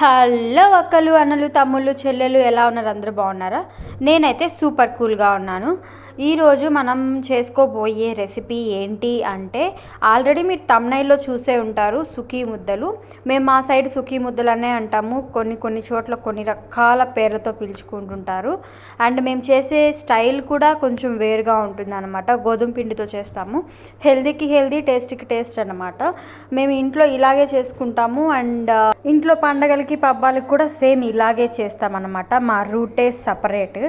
Hello అక్కలు అన్నలు తమ్ముళ్ళు చెల్లెలు ఎలా ఉన్నారు? అందరూ బాగున్నారా? నేనైతే సూపర్ కూల్గా ఉన్నాను. ఈరోజు మనం చేసుకోబోయే రెసిపీ ఏంటి అంటే ఆల్రెడీ మీరు తమ్నైల్లో చూసే ఉంటారు సుఖీ ముద్దలు. మేము మా సైడ్ సుఖీ ముద్దలు అనే అంటాము. కొన్ని కొన్ని చోట్ల కొన్ని రకాల పేర్లతో పిలుచుకుంటుంటారు. అండ్ మేము చేసే స్టైల్ కూడా కొంచెం వేరుగా ఉంటుంది అనమాట గోధుమ పిండితో చేస్తాము. హెల్దీకి హెల్దీ టేస్ట్కి టేస్ట్ అనమాట మేము ఇంట్లో ఇలాగే చేసుకుంటాము. అండ్ ఇంట్లో పండగలకి పబ్బాలకి కూడా సేమ్ ఇలాగే చేస్తామన్నమాట. మా రూటే సపరేట్.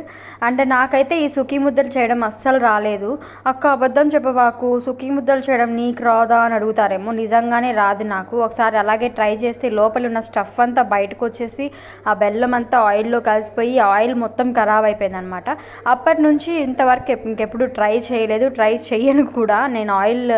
అంటే నాకైతే ఈ సుఖీ ముద్దలు చేయడం అస్సలు రాలేదు. అక్క అబద్ధం చెప్పబాకు సుఖీ ముద్దలు చేయడం నీకు రాదా అని అడుగుతారేమో. నిజంగానే రాదు నాకు. ఒకసారి అలాగే ట్రై చేస్తే లోపల ఉన్న స్టఫ్ అంతా బయటకు వచ్చేసి ఆ బెల్లం అంతా ఆయిల్లో కలిసిపోయి ఆయిల్ మొత్తం ఖరాబ్ అయిపోయింది అనమాట అప్పటి నుంచి ఇంతవరకు ఇంకెప్పుడు ట్రై చేయలేదు. ట్రై చేయను కూడా. నేను ఆయిల్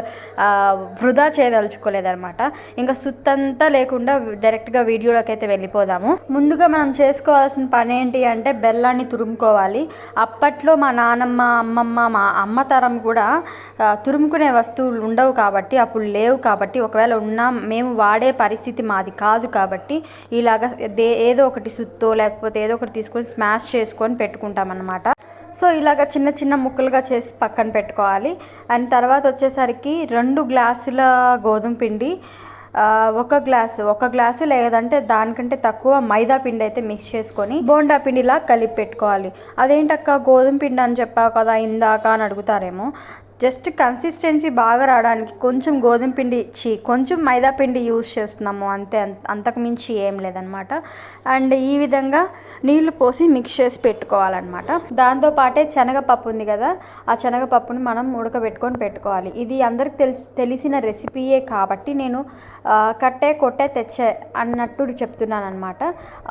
వృధా చేయదలుచుకోలేదనమాట ఇంకా సుత్తంతా లేకుండా డైరెక్ట్గా వీడియోలోకి అయితే వెళ్ళిపోదాము. ముందుగా మనం చేసుకోవాల్సిన పని ఏంటి అంటే బెల్లాన్ని తురుముకోవాలి. అప్పట్లో మా నానమ్మ అమ్మమ్మ మా అమ్మ తరం కూడా తురుముకునే వస్తువులు ఉండవు కాబట్టి అప్పుడు లేవు కాబట్టి ఒకవేళ ఉన్నా మేము వాడే పరిస్థితి మాది కాదు కాబట్టి ఇలాగ దే- ఏదో ఒకటి సుత్తో లేకపోతే ఏదో ఒకటి తీసుకొని స్మాష్ చేసుకొని పెట్టుకుంటామన్నమాట. సో ఇలాగ చిన్న చిన్న ముక్కలుగా చేసి పక్కన పెట్టుకోవాలి. అండ్ తర్వాత వచ్చేసరికి రెండు గ్లాసుల గోధుమ పిండి ఒక గ్లాసు ఒక గ్లాసు లేదంటే దానికంటే తక్కువ మైదా పిండి అయితే మిక్స్ చేసుకొని బోండా పిండిలా కలిపి పెట్టుకోవాలి. అదేంటక్క గోధుమ పిండి అని చెప్పావు కదా ఇందాక అని అడుగుతారేమో. జస్ట్ కన్సిస్టెన్సీ బాగా రావడానికి కొంచెం గోధుమ పిండి ఇచ్చి కొంచెం మైదా పిండి యూస్ చేస్తున్నాము అంతే అంత- అంతకుమించి ఏం లేదనమాట అండ్ ఈ విధంగా నీళ్ళు పోసి మిక్స్ చేసి పెట్టుకోవాలన్నమాట. దాంతోపాటే శనగపప్పు ఉంది కదా ఆ శనగపప్పుని మనం ఉడకబెట్టుకొని పెట్టుకోవాలి. ఇది అందరికి తెలిసి తెలిసిన రెసిపీయే కాబట్టి నేను కట్టే కొట్టే తెచ్చే అన్నట్టు చెప్తున్నాను అనమాట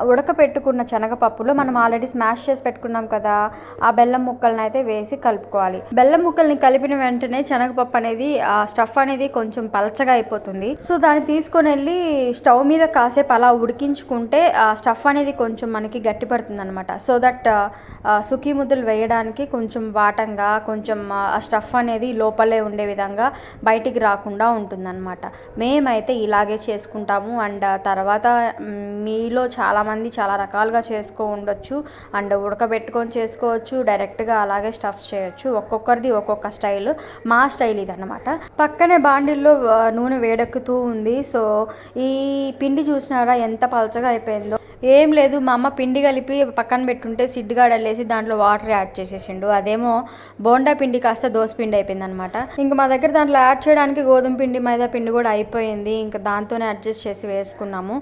ఉడకపెట్టుకున్న శనగపప్పులో మనం ఆల్రెడీ స్మాష్ చేసి పెట్టుకున్నాం కదా ఆ బెల్లం ముక్కలను అయితే వేసి కలుపుకోవాలి. బెల్లం ముక్కల్ని కలిపిన వెంటనే శనగపప్పు అనేది ఆ స్టఫ్ అనేది కొంచెం పలచగా అయిపోతుంది. సో దాన్ని తీసుకొని వెళ్ళి స్టవ్ మీద కాసేపు అలా ఉడికించుకుంటే ఆ స్టఫ్ అనేది కొంచెం మనకి గట్టి పడుతుంది అనమాట సో దట్ సుఖీ ముద్దలు వేయడానికి కొంచెం వాటంగా కొంచెం ఆ స్టఫ్ అనేది లోపలే ఉండే విధంగా బయటికి రాకుండా ఉంటుందన్నమాట. మేమైతే ఇలాగే చేసుకుంటాము. అండ్ తర్వాత మీలో చాలామంది చాలా రకాలుగా చేసుకో ఉండొచ్చు. అండ్ ఉడకబెట్టుకొని చేసుకోవచ్చు. డైరెక్ట్గా అలాగే స్టఫ్ చేయొచ్చు. ఒక్కొక్కరిది ఒక్కొక్క స్టైల్. మా స్టైల్ ఇది అనమాట పక్కనే బాండిల్లో నూనె వేడెక్కుతూ ఉంది. సో ఈ పిండి చూసినారా ఎంత పలచగా అయిపోయిందో. ఏం లేదు మా అమ్మ పిండి కలిపి పక్కన పెట్టుంటే సిడ్డుగాడు వెళ్ళేసి దాంట్లో వాటర్ యాడ్ చేసేసిండు. అదేమో బోండా పిండి కాస్త దోశ పిండి అయిపోయింది అనమాట ఇంకా మా దగ్గర దాంట్లో యాడ్ చేయడానికి గోధుమ పిండి మైదా పిండి కూడా అయిపోయింది. ఇంకా దాంతోనే అడ్జస్ట్ చేసి వేసుకున్నాము.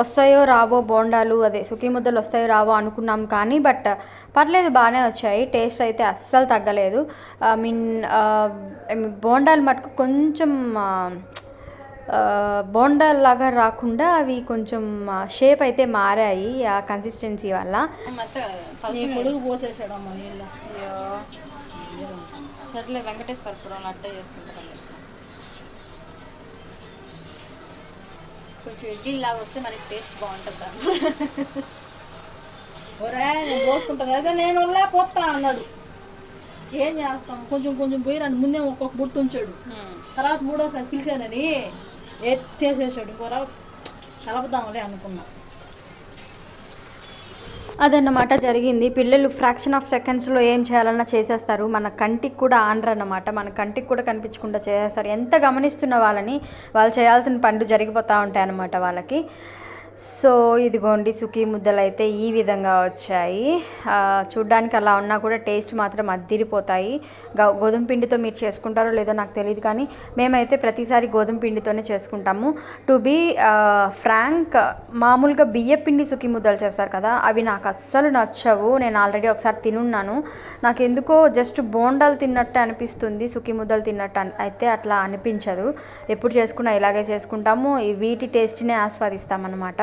వస్తాయో రావో బోండాలు అదే సుఖీ ముద్దలు వస్తాయో రావో అనుకున్నాం కానీ బట్ పర్లేదు బాగానే వచ్చాయి. టేస్ట్ అయితే అస్సలు తగ్గలేదు. ఐ మీన్ బోండాలు మటుకు కొంచెం బోండాల్లాగా రాకుండా అవి కొంచెం షేప్ అయితే మారాయి ఆ కన్సిస్టెన్సీ వల్ల. సర్లే వెంకటేశ్వరపురం అట్టే చేసుకుంటాం కొంచెం ఇడ్లీ లాగా వస్తే మనకి టేస్ట్ బాగుంటుంది ఒరే నేను పోసుకుంటాను. అదే నేను అన్నాడు. ఏం చేస్తాం? కొంచెం కొంచెం పోయి ముందే ఒక్కొక్క బుట్టు ఉంచాడు. తర్వాత మూడోసారి పిలిచానని ఎత్తేసేసాడు. కూర కలపదాంలే అనుకున్నా. అదన్నమాట జరిగింది. పిల్లలు ఫ్రాక్షన్ ఆఫ్ సెకండ్స్లో ఏం చేయాలన్నా చేసేస్తారు. మన కంటికి కూడా ఆనర్ అన్నమాట మన కంటికి కూడా కనిపించకుండా చేసేస్తారు. ఎంత గమనిస్తున్న వాళ్ళని వాళ్ళు చేయాల్సిన పనులు జరిగిపోతూ ఉంటాయి అన్నమాట వాళ్ళకి. సో ఇదిగోండి సుఖీ ముద్దలు అయితే ఈ విధంగా వచ్చాయి. చూడ్డానికి అలా ఉన్నా కూడా టేస్ట్ మాత్రం అద్దిరిపోతాయి. గోధుమ పిండితో మీరు చేసుకుంటారో లేదో నాకు తెలియదు కానీ మేమైతే ప్రతిసారి గోధుమ పిండితోనే చేసుకుంటాము. టు బీ ఫ్రాంక్ మామూలుగా బియ్య పిండి సుఖీ ముద్దలు చేస్తారు కదా అవి నాకు అస్సలు నచ్చవు. నేను ఆల్రెడీ ఒకసారి తినున్నాను. నాకు ఎందుకో జస్ట్ బోండాలు తిన్నట్టు అనిపిస్తుంది సుఖీ ముద్దలు తిన్నట్టు అయితే అట్లా అనిపించదు. ఎప్పుడు చేసుకున్నా ఇలాగే చేసుకుంటాము. వీటి టేస్ట్ని ఆస్వాదిస్తామన్నమాట.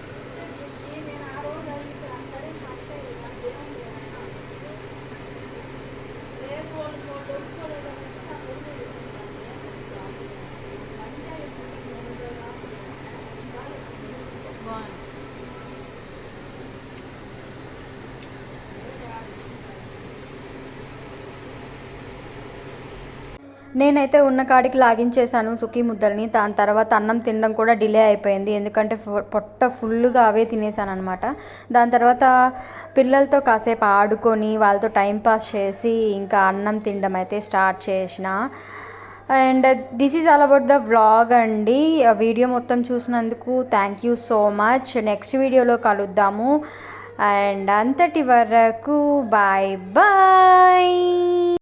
నేనైతే ఉన్న కాడికి లాగించేశాను సుఖీ ముద్దల్ని. దాని తర్వాత అన్నం తినడం కూడా డిలే అయిపోయింది. ఎందుకంటే పొట్ట ఫుల్గా అవే తినేసాను అనమాట దాని తర్వాత పిల్లలతో కాసేపు ఆడుకొని వాళ్ళతో టైం పాస్ చేసి ఇంకా అన్నం తినడం అయితే స్టార్ట్ చేసిన. And this is all about the vlog అండి. వీడియో మొత్తం చూసినందుకు thank you so much. Next వీడియోలో కలుద్దాము. అండ్ అంతటి వరకు బాయ్ బాయ్.